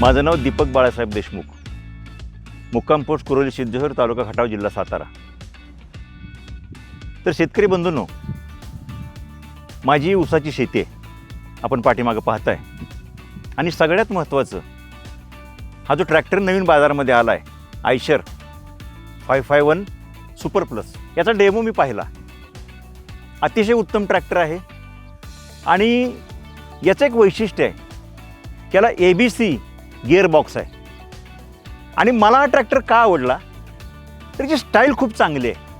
माझं नाव दीपक बाळासाहेब देशमुख. मुक्काम पोस्ट कुरोली सिद्धेश्वर तालुका खटाव जिल्हा सातारा. तर शेतकरी बंधूंनो माझी ऊसाची शेती आहे आपण पाठीमागं पाहताय. आणि सगळ्यात महत्त्वाचं हा जो ट्रॅक्टर नवीन बाजारामध्ये आला आहे Eicher five five one super plus याचा डेमो मी पाहिला. अतिशय उत्तम ट्रॅक्टर आहे. आणि याचं एक वैशिष्ट्य आहे त्याला ए बी सी गिअरबॉक्स आहे. आणि मला हा ट्रॅक्टर का आवडला? त्याची स्टाईल खूप चांगली आहे.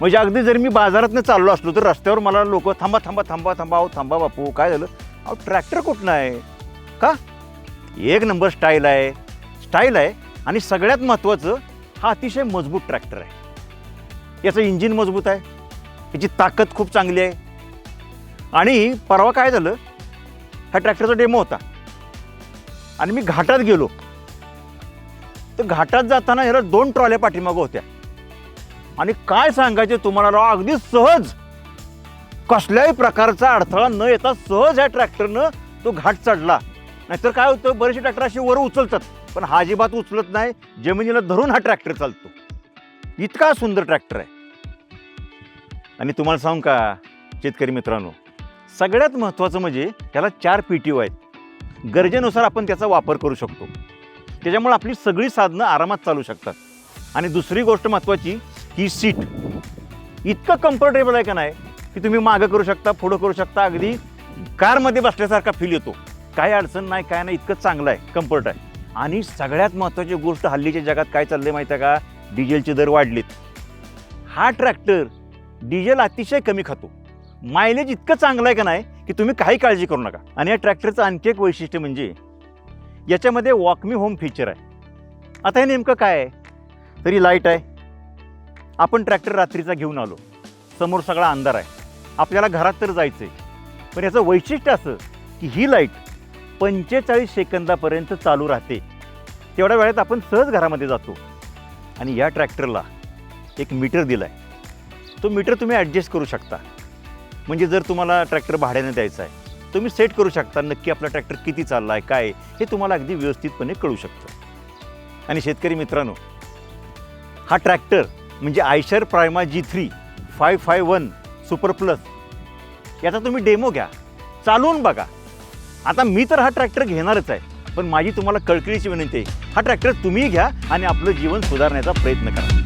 म्हणजे अगदी जर मी बाजारातनं चाललो असलो तर रस्त्यावर मला लोक थांबा थांबा थांबा थांबा अहो थांबा बापू काय झालं? अहो ट्रॅक्टर कुठनं आहे? का? एक नंबर स्टाईल आहे. स्टाईल आहे आणि सगळ्यात महत्त्वाचं हा अतिशय मजबूत ट्रॅक्टर आहे. याचं इंजिन मजबूत आहे. याची ताकद खूप चांगली आहे. आणि परवा काय झालं? हा ट्रॅक्टरचा डेमो होता. आणि मी घाटात गेलो. तर घाटात जाताना ह्याला दोन ट्रॉल्या पाठीमागं होत्या. आणि काय सांगायचे तुम्हाला राव? अगदी सहज. कसल्याही प्रकारचा अडथळा न येता सहज ह्या ट्रॅक्टरनं तो घाट चढला. नाहीतर काय होतं? बरेचसे ट्रॅक्टर असे वर उचलतात. पण हा अजिबात उचलत नाही. जमिनीला धरून हा ट्रॅक्टर चालतो. इतका सुंदर ट्रॅक्टर आहे. आणि तुम्हाला सांगू का शेतकरी मित्रांनो? सगळ्यात महत्त्वाचं म्हणजे त्याला चार पी टी ओ आहेत. गरजेनुसार आपण त्याचा वापर करू शकतो. त्याच्यामुळे आपली सगळी साधनं आरामात चालू शकतात. आणि दुसरी गोष्ट महत्त्वाची ही सीट. इतकं कम्फर्टेबल आहे का नाही की तुम्ही मागं करू शकता पुढं करू शकता अगदी कारमध्ये बसल्यासारखा फील येतो. काय अडचण नाही काय नाही इतकं चांगलं आहे कम्फर्ट आहे. आणि सगळ्यात महत्त्वाची गोष्ट हल्लीच्या जगात काय चाललंय माहिती आहे का? डिझेलचे दर वाढलेत. हा ट्रॅक्टर डिझेल अतिशय कमी खातो. मायलेज इतकं चांगलं आहे का नाही की तुम्ही काही काळजी करू नका. आणि या ट्रॅक्टरचं आणखी एक वैशिष्ट्य म्हणजे याच्यामध्ये वॉकमी होम फीचर आहे. आता हे नेमकं काय आहे? तरी लाइट आहे. आपण ट्रॅक्टर रात्रीचा घेऊन आलो. समोर सगळा अंधार आहे. आपल्याला घरात तर जायचं आहे पण याचं वैशिष्ट्य असं की ही लाइट पंचेचाळीस सेकंदापर्यंत चालू राहते. तेवढ्या वेळेत आपण सहज घरामध्ये जातो. आणि या ट्रॅक्टरला एक मीटर दिला आहे तो मीटर तुम्ही ॲडजस्ट करू शकता. म्हणजे जर तुम्हाला ट्रॅक्टर भाड्याने द्यायचा आहे तुम्ही सेट करू शकता नक्की आपला ट्रॅक्टर किती चालला आहे काय हे तुम्हाला अगदी व्यवस्थितपणे कळू शकतं. आणि शेतकरी मित्रांनो हा ट्रॅक्टर म्हणजे Eicher Prima G three five five one super plus याचा तुम्ही डेमो घ्या चालवून बघा. आता मी तर हा ट्रॅक्टर घेणारच आहे पण माझी तुम्हाला कळकळीची विनंती आहे हा ट्रॅक्टर तुम्ही घ्या आणि आपलं जीवन सुधारण्याचा प्रयत्न करा.